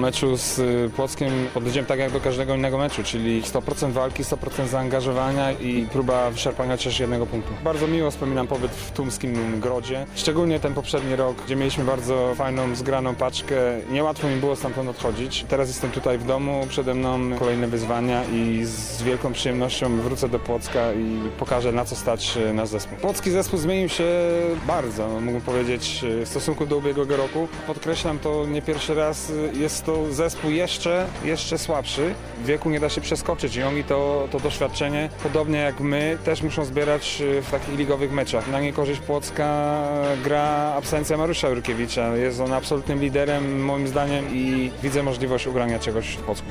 meczu z y, Płockiem podejdziemy tak jak do każdego innego meczu, czyli 100% walki, 100% zaangażowania i próba wyczerpania chociaż jednego punktu. Bardzo miło wspominam pobyt w tumskim Grodzie, szczególnie ten poprzedni rok, gdzie mieliśmy bardzo fajną, zgraną paczkę. Niełatwo mi było stamtąd odchodzić. Teraz jestem tutaj w domu, przede mną kolejne wyzwania i z wielką przyjemnością wrócę do Płocka i pokażę na co stać y, nasz zespół. Płocki zespół zmienił się bardzo, mógłbym powiedzieć, y, w stosunku do ubiegłego roku. Podkreślam to nie pierwszy raz, jest to zespół jeszcze, jeszcze słabszy. W wieku nie da się przeskoczyć i oni to, to doświadczenie, podobnie jak my, też muszą zbierać y, w takich ligowych meczach. Na niekorzyść Płocka gra absencja Mariusza Jurkiewicza. Jest on absolutnym liderem moim zdaniem i widzę możliwość ugrania czegoś w Płocku.